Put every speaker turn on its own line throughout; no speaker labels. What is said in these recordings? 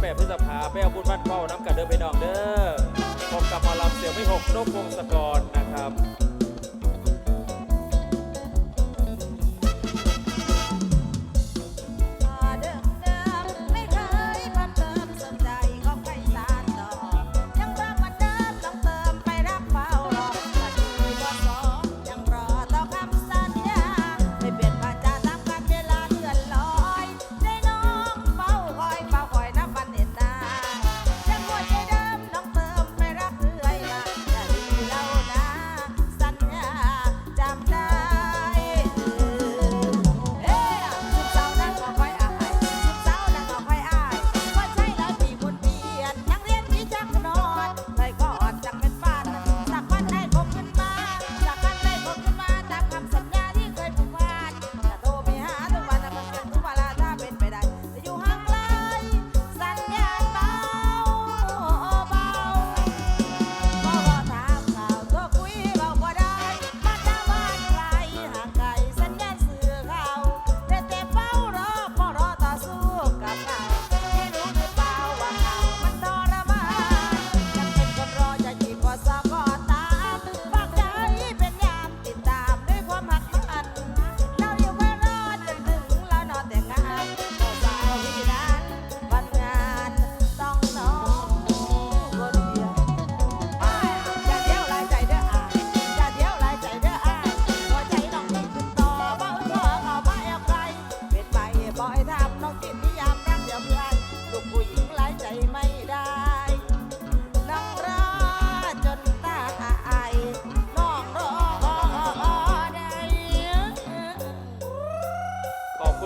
18พฤษภาไปเอาบุญบ้านเป้าน้ำกัดเดินไปนองเด้อพบกับมา
ลำเสียงไม่หกนกวงสกรนะครับ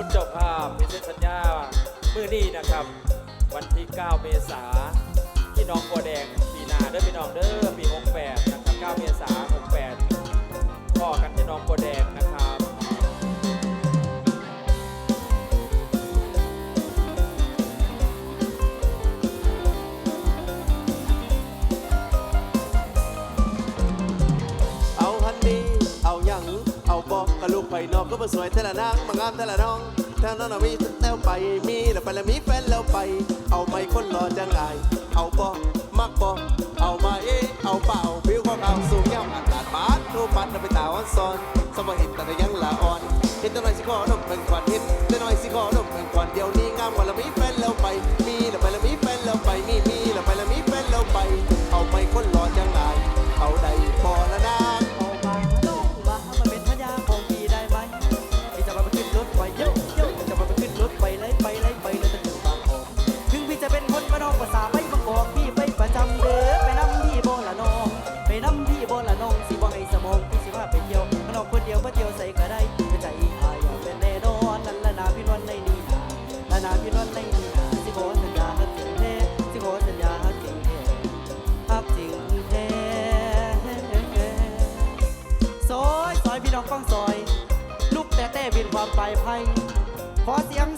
คุณเจ้าภาพพิเศษสัญญามื่อนี้นะครับ วันที่ 9 เมษาที่น้องบัวแดงปีนาเด้อพี่น้องเด้อปี 68 นะครับ 9 เมษา68พ่อกันที่น้องบัวแดงนะครับ
ลูกไปนอกก็ม่สวยเท่านางมางามเท่าน้องเท่าน้องนมีแล้วไปมีแล้วไปแล้วมีแฟนแล้วไป เอาไม่คนรอจะไงเอาบอมักบอเอามาเอเอาเป่าผิวของเอาสูงเงี้ยอากาศบาดรูปัดเราไปตาวันซ้อนสมองเห็นแต่ยังละอ่อนเห็นแต่น้อยสิขอนมเป็นควันเห็นแต่น้อยสิขอนมเป็นควันเดียวนี้งามกว่าละมีแฟน ดี
ยวมาเที่ยวใส่ก็ได้ใจอายอยากเป็นแน่นอนนั่นละนาพี่นวลในนี้ละนาพี่นวลในนี้สิขอสัญญาฮักจริงแท้สิขอสัญญาฮักจริงแท้ฮักจริงแท้ซอยซอยพี่น้องฟังซอย ลูกแต่แต่บินความไป
ไพ่ขอ
เสียง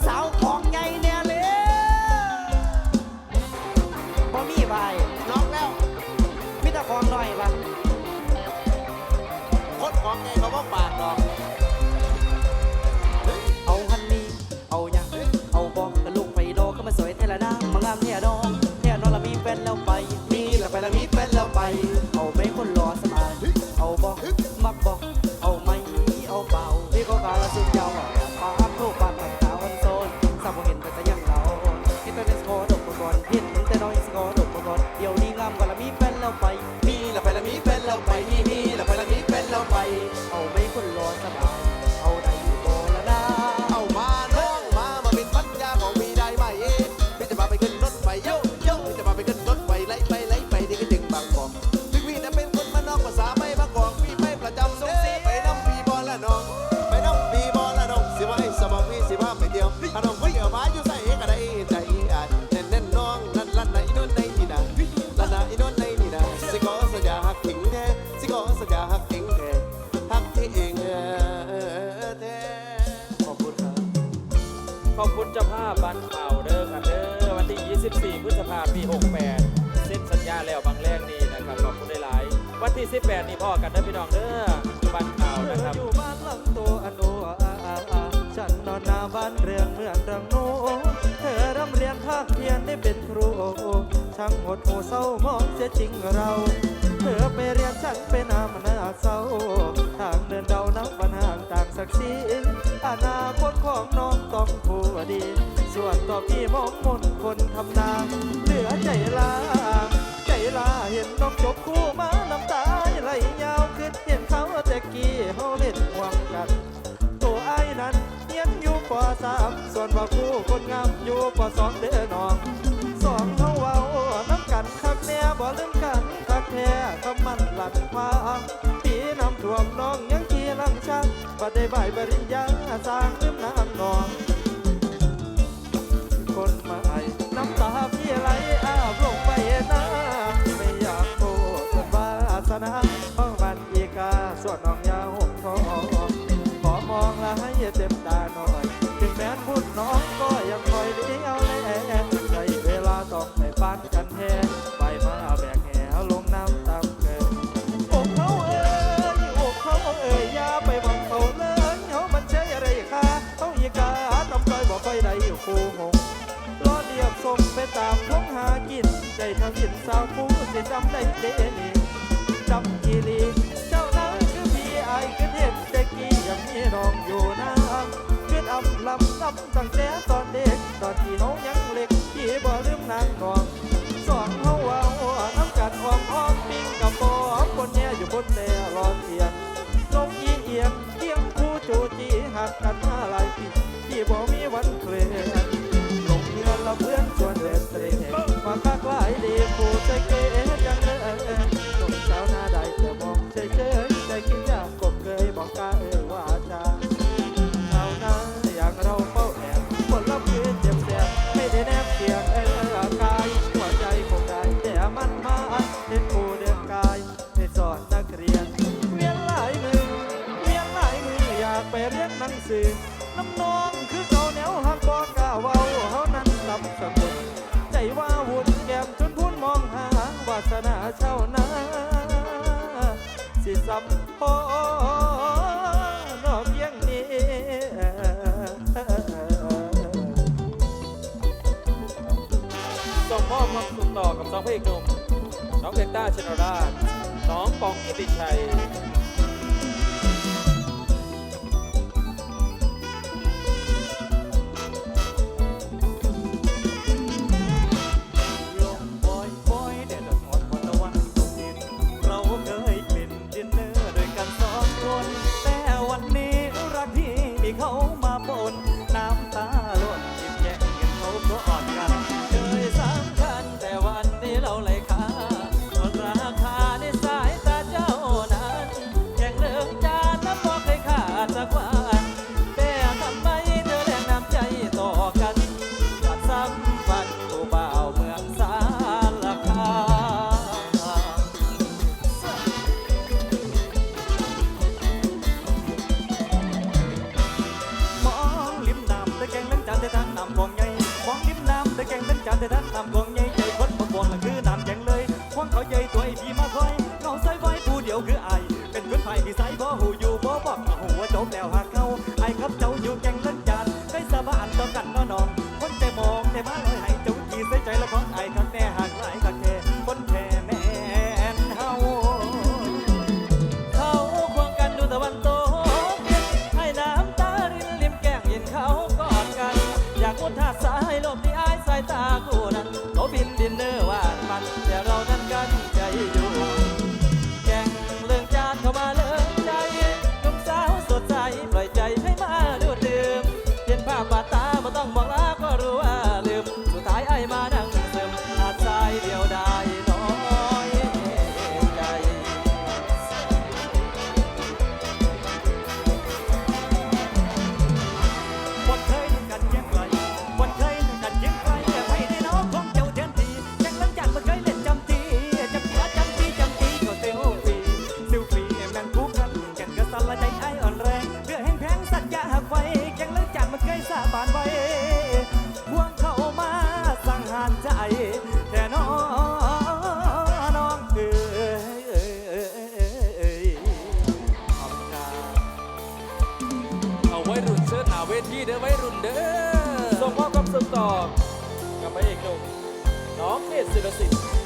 ปี
68สิ้นสัญญาแล้วบางแรกนี่นะครับขอบคุณหลายๆวันที่ 18 นี่พ่อกันเด้อพี่น้องเด้อบันข่า
ว
นะครับ
อยู่บ้านหลังโตอนุอาอาอาฉันนอนนาบ้านเรือนเมืองดังโนเธอร่ำเรียนภาคเพียนได้เป็นครูช่างหดหูเศร้ามองเสียจริงเรา เธอไปเรียนฉันเป็นอามนาเศร้าทางเดินเดานับวันหาต่างศักดิ์ศ อนาคตของน้องต้องผัวดี ส่วนต่อพี่มองมนคนทำนาเหลือใจลา ใจลาเห็นน้องจบคู่มาน้ำตาไหลยาวขึ้นเห็นเขาแต่กี้เฮาเล่นหวังกัน ตัวไอ้นั้นยันอยู่ปสามส่วนว่าคู่คนงามอยู่ปสองเด้อ ได้ใบปริญญาสร้างเรื่น้ำนอง ได้คูหงรอเดียบส่งไปตามท้องหากินใจทำยินสาวผู้สิจำได้เดนี่จำกีรีเจ้านั้นคือพี่ไอ้กระเด็ดแต่กี้ยังมีรองอยู่นะคืออำลำซ้ำตั้งแต่ตอนเด็กตอนที่น้องยังเล็กที่บ่ลืมนางนองสอนเฮาว่าอ้อน้ำกัดอ้อมอ้อมปิ้งกับปอมคนเนี่ยอยู่บนแนวรอเทียนลงอีเอียง Friday for Tech Day. น้อง
พระเอกหนุ่มน้องเดนต้าชนราชน้องปองกิติชั
ย ว่ามันแต่เรานั้นกัน
ด้อไว้รุ่นเด้อ
ส่งมอบความสุขต่อกับพระเอกหนุ่มน้องเนตรศิลสิทธิ์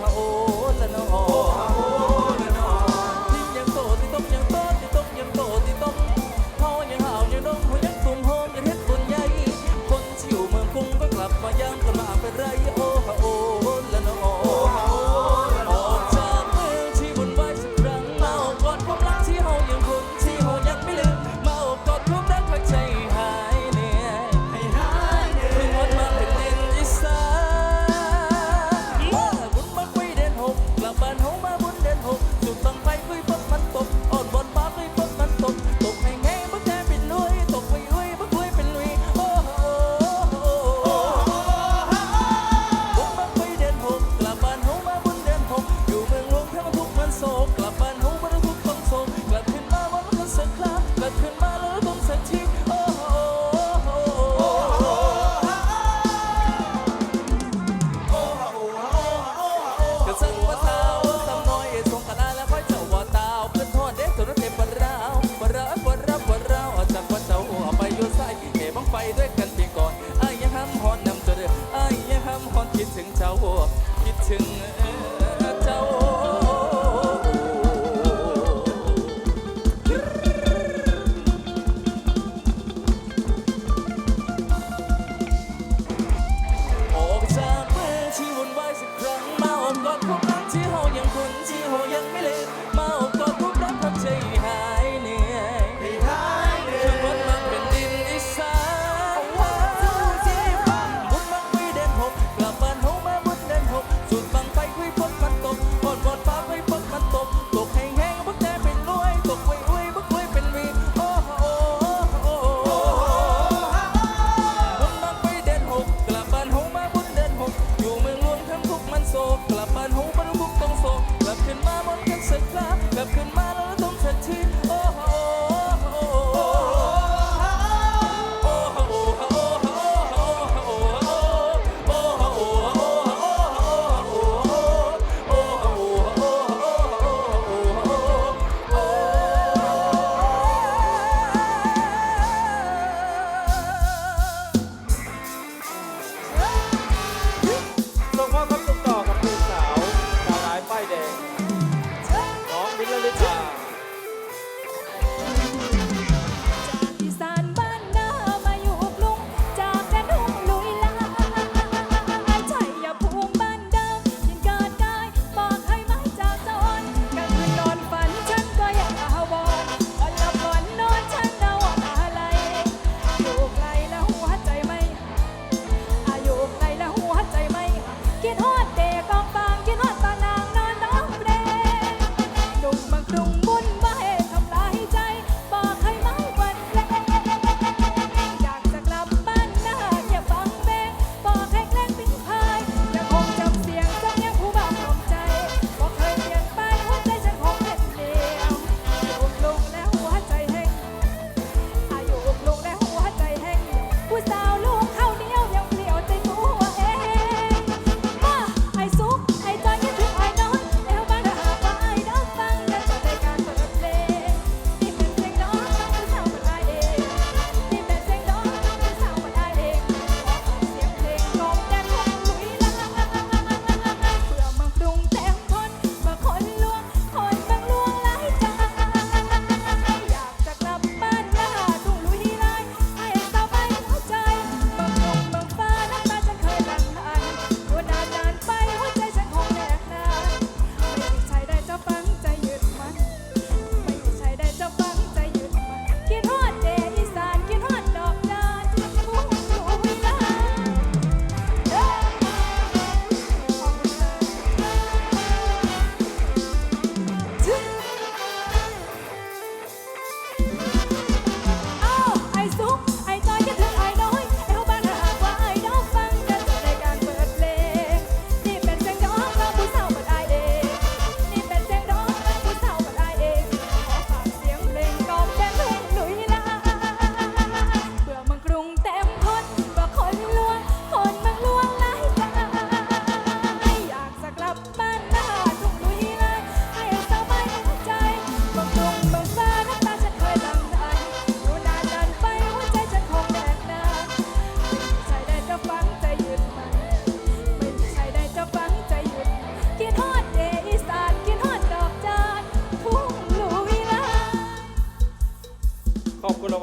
โอ้
ฮะโอ้ละ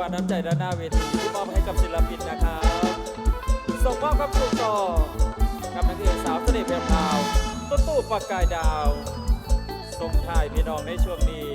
างน้ำใจด้านหน้าเวที
ที่มอบให้กับศิลปินนะครับส่งมอบความสุขต่อกับนักเอกสาวเสน่ห์แพรวาวตุ้ตู้ปักกายดาวส่ง
ถ่ายพี่น้องในช่วงนี้